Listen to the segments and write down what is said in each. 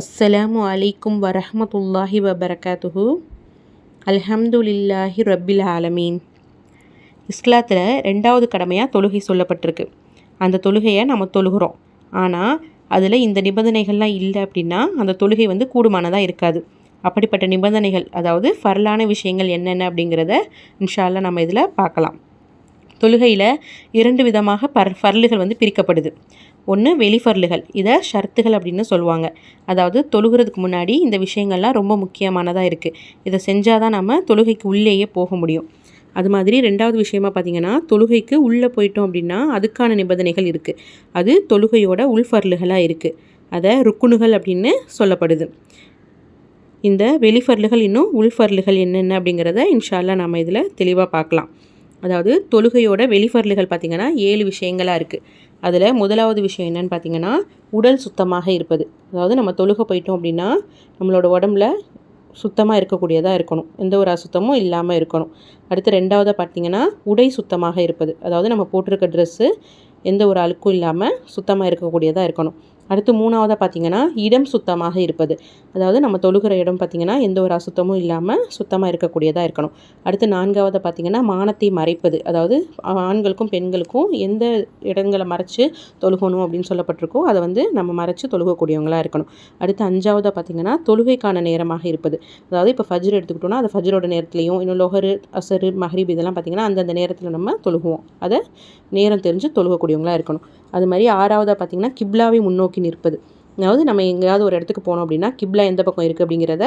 அஸ்ஸலாமு அலைக்கும் வரஹமத்துல்லாஹி வபரகாத்துஹு. அல்ஹம்துலில்லாஹி ரப்பில் ஆலமீன். இஸ்லாத்தில் ரெண்டாவது கடமையாக தொழுகை சொல்லப்பட்டிருக்கு. அந்த தொழுகையை நம்ம தொழுகிறோம். ஆனால் அதில் இந்த நிபந்தனைகள்லாம் இல்லை அப்படின்னா அந்த தொழுகை வந்து கூடுமானதாக இருக்காது. அப்படிப்பட்ட நிபந்தனைகள் அதாவது ஃபரலான விஷயங்கள் என்னென்ன அப்படிங்கிறத இன்ஷால்லாம் நம்ம இதில் பார்க்கலாம். தொழுகையில் இரண்டு விதமாக பர் ஃபர்லுகள் வந்து பிரிக்கப்படுது. ஒன்று வெளிஃபர்லுகள் இதை ஷர்த்துகள் அப்படின்னு சொல்லுவாங்க. அதாவது தொழுகிறதுக்கு முன்னாடி இந்த விஷயங்கள்லாம் ரொம்ப முக்கியமானதாக இருக்குது இதை செஞ்சால் தான் நம்ம தொழுகைக்கு உள்ளேயே போக முடியும். அது மாதிரி ரெண்டாவது விஷயமா பார்த்தீங்கன்னா தொழுகைக்கு உள்ளே போயிட்டோம் அப்படின்னா அதுக்கான நிபந்தனைகள் இருக்குது அது தொழுகையோட உள்ஃபர்லுகளாக இருக்குது அதை ருக்குணுகள் அப்படின்னு சொல்லப்படுது. இந்த வெளிஃபர்லுகள் இன்னும் உள்ஃபர்லுகள் என்னென்ன அப்படிங்கிறத இன்ஷால்லா நம்ம இதில் தெளிவாக பார்க்கலாம் அதாவது தொழுகையோட வெளிஃபர்லுகள் பார்த்திங்கன்னா ஏழு விஷயங்களாக இருக்குது அதில் முதலாவது விஷயம் என்னென்னு பார்த்தீங்கன்னா உடல் சுத்தமாக இருப்பது. அதாவது நம்ம தொழுக போயிட்டோம் அப்படின்னா நம்மளோட உடம்புல சுத்தமாக இருக்கக்கூடியதாக இருக்கணும். எந்த ஒரு அசுத்தமும் இல்லாமல் இருக்கணும். அடுத்து ரெண்டாவதாக பார்த்திங்கன்னா உடை சுத்தமாக இருப்பது. அதாவது நம்ம போட்டிருக்க ட்ரெஸ்ஸு எந்த ஒரு அழுக்கும் இல்லாமல் சுத்தமாக இருக்கக்கூடியதாக இருக்கணும். அடுத்து மூணாவதாக பார்த்திங்கன்னா இடம் சுத்தமாக இருப்பது. அதாவது நம்ம தொழுகிற இடம் பார்த்திங்கன்னா எந்த ஒரு அசுத்தமும் இல்லாமல் சுத்தமாக இருக்கக்கூடியதாக இருக்கணும். அடுத்து நான்காவதாக பார்த்திங்கன்னா மானத்தை மறைப்பது. அதாவது ஆண்களுக்கும் பெண்களுக்கும் எந்த இடங்களை மறைச்சு தொழுகணும் அப்படின்னு சொல்லப்பட்டிருக்கோ அதை வந்து நம்ம மறைச்சு தொழுகக்கூடியவங்களாக இருக்கணும். அடுத்து அஞ்சாவதாக பார்த்திங்கன்னா தொழுகைக்கான நேரமாக இருப்பது. அதாவது இப்போ ஃபஜ்ர் எடுத்துக்கிட்டோம்னா அது ஃபஜ்ரோட நேரத்துலையும் இன்னும் லொஹரு அசரு மஹரிப் இதெல்லாம் பார்த்திங்கன்னா அந்தந்த நேரத்தில் நம்ம தொழுகுவோம். அதை நேரம் தெரிஞ்சு தொழுகக்கூடியவங்களாக இருக்கணும். அது மாதிரி ஆறாவதாக பார்த்திங்கன்னா கிப்லாவை முன்னோக்கி நிற்பது. அதாவது நம்ம எங்கேயாவது ஒரு இடத்துக்கு போனோம் அப்படின்னா கிப்லா எந்த பக்கம் இருக்குது அப்படிங்கிறத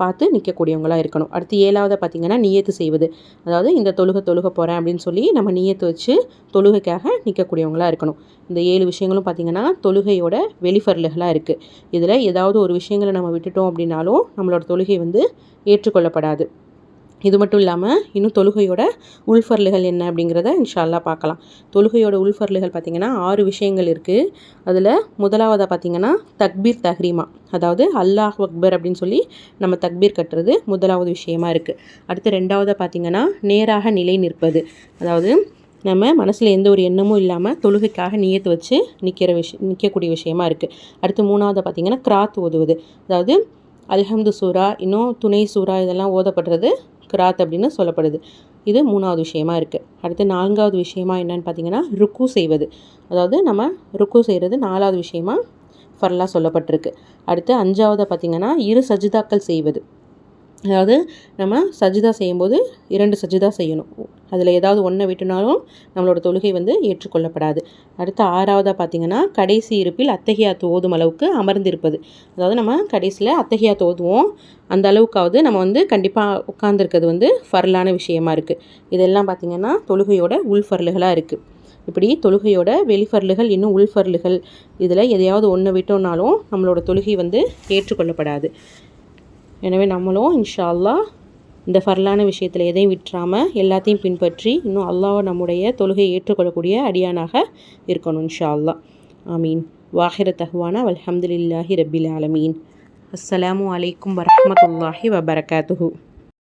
பார்த்து நிற்கக்கூடியவங்களாக இருக்கணும். அடுத்து ஏழாவதாக பார்த்திங்கன்னா நியத்து செய்வது. அதாவது இந்த தொழுகை தொழுக போகிறேன் அப்படின்னு சொல்லி நம்ம நியத்து வச்சு தொழுகைக்காக நிற்கக்கூடியவங்களாக இருக்கணும். இந்த ஏழு விஷயங்களும் பார்த்திங்கன்னா தொழுகையோட வெளிஃபர்லுகளாக இருக்குது இதில் ஏதாவது ஒரு விஷயங்களை நம்ம விட்டுட்டோம் அப்படின்னாலும் நம்மளோட தொழுகை வந்து ஏற்றுக்கொள்ளப்படாது. இது மட்டும் இல்லாமல் இன்னும் தொழுகையோட உள்ஃபர்லுகள் என்ன அப்படிங்கிறத இன்ஷால்லா பார்க்கலாம். தொழுகையோட உள்ஃபர்லுகள் பார்த்திங்கன்னா ஆறு விஷயங்கள் இருக்குது அதில் முதலாவதாக பார்த்திங்கன்னா தக்பீர் தஹ்ரீமா. அதாவது அல்லாஹ் அக்பர் அப்படின்னு சொல்லி நம்ம தக்பீர் கட்டுறது முதலாவது விஷயமா இருக்குது அடுத்து ரெண்டாவதாக பார்த்திங்கன்னா நேராக நிலை நிற்பது. அதாவது நம்ம மனசில் எந்த ஒரு எண்ணமும் இல்லாமல் தொழுகைக்காக நியத்து வச்சு நிற்கிற விஷயம் நிற்கக்கூடிய விஷயமா இருக்குது அடுத்து மூணாவது பார்த்திங்கன்னா கிராத் ஓதுவது. அதாவது அல்ஹம்து சூரா இன்னும் துணை சூரா இதெல்லாம் ஓதப்படுறது கிராத் அப்படின்னு சொல்லப்படுது. இது மூணாவது விஷயமா இருக்குது அடுத்து நான்காவது விஷயமா என்னன்னு பார்த்தீங்கன்னா ருக்கு செய்வது. அதாவது நம்ம ருக்கு செய்கிறது நாலாவது விஷயமா ஃபர்லாக சொல்லப்பட்டிருக்கு. அடுத்து அஞ்சாவது பார்த்திங்கன்னா இரு சஜிதாக்கள் செய்வது. அதாவது நம்ம சஜிதா செய்யும்போது இரண்டு சஜிதா செய்யணும். அதில் ஏதாவது ஒன்றை விட்டுனாலும் நம்மளோட தொழுகை வந்து ஏற்றுக்கொள்ளப்படாது. அடுத்து ஆறாவதாக பார்த்திங்கன்னா கடைசி இருப்பில் அத்தகையா தோதும் அளவுக்கு அமர்ந்திருப்பது. அதாவது நம்ம கடைசியில் அத்தகையா தோதுவோம். அந்த அளவுக்காவது நம்ம வந்து கண்டிப்பாக உட்காந்துருக்கிறது வந்து ஃபர்லான விஷயமா இருக்குது இதெல்லாம் பார்த்திங்கன்னா தொழுகையோட உள்ஃபர்லுகளாக இருக்குது இப்படி தொழுகையோட வெளிஃபர்லுகள் இன்னும் உள்ஃபர்லுகள் இதில் எதையாவது ஒன்று விட்டோம்னாலும் நம்மளோட தொழுகை வந்து ஏற்றுக்கொள்ளப்படாது. எனவே நம்மளும் இன்ஷா அல்லா இந்த ஃபர்லான விஷயத்தில் எதையும் விட்டுறாமல் எல்லாத்தையும் பின்பற்றி இன்னும் அல்லாவை நம்முடைய தொழுகை ஏற்றுக்கொள்ளக்கூடிய அடியானாக இருக்கணும் இன்ஷா அல்லா ஆமீன். வாஹிர தஹ்வானா அல்ஹம்துலில்லாஹி ரபில் ஆலமீன். அஸ்ஸலாமு அலைக்கும் வரமத்துல்லாஹி வபரகாத்துஹூ.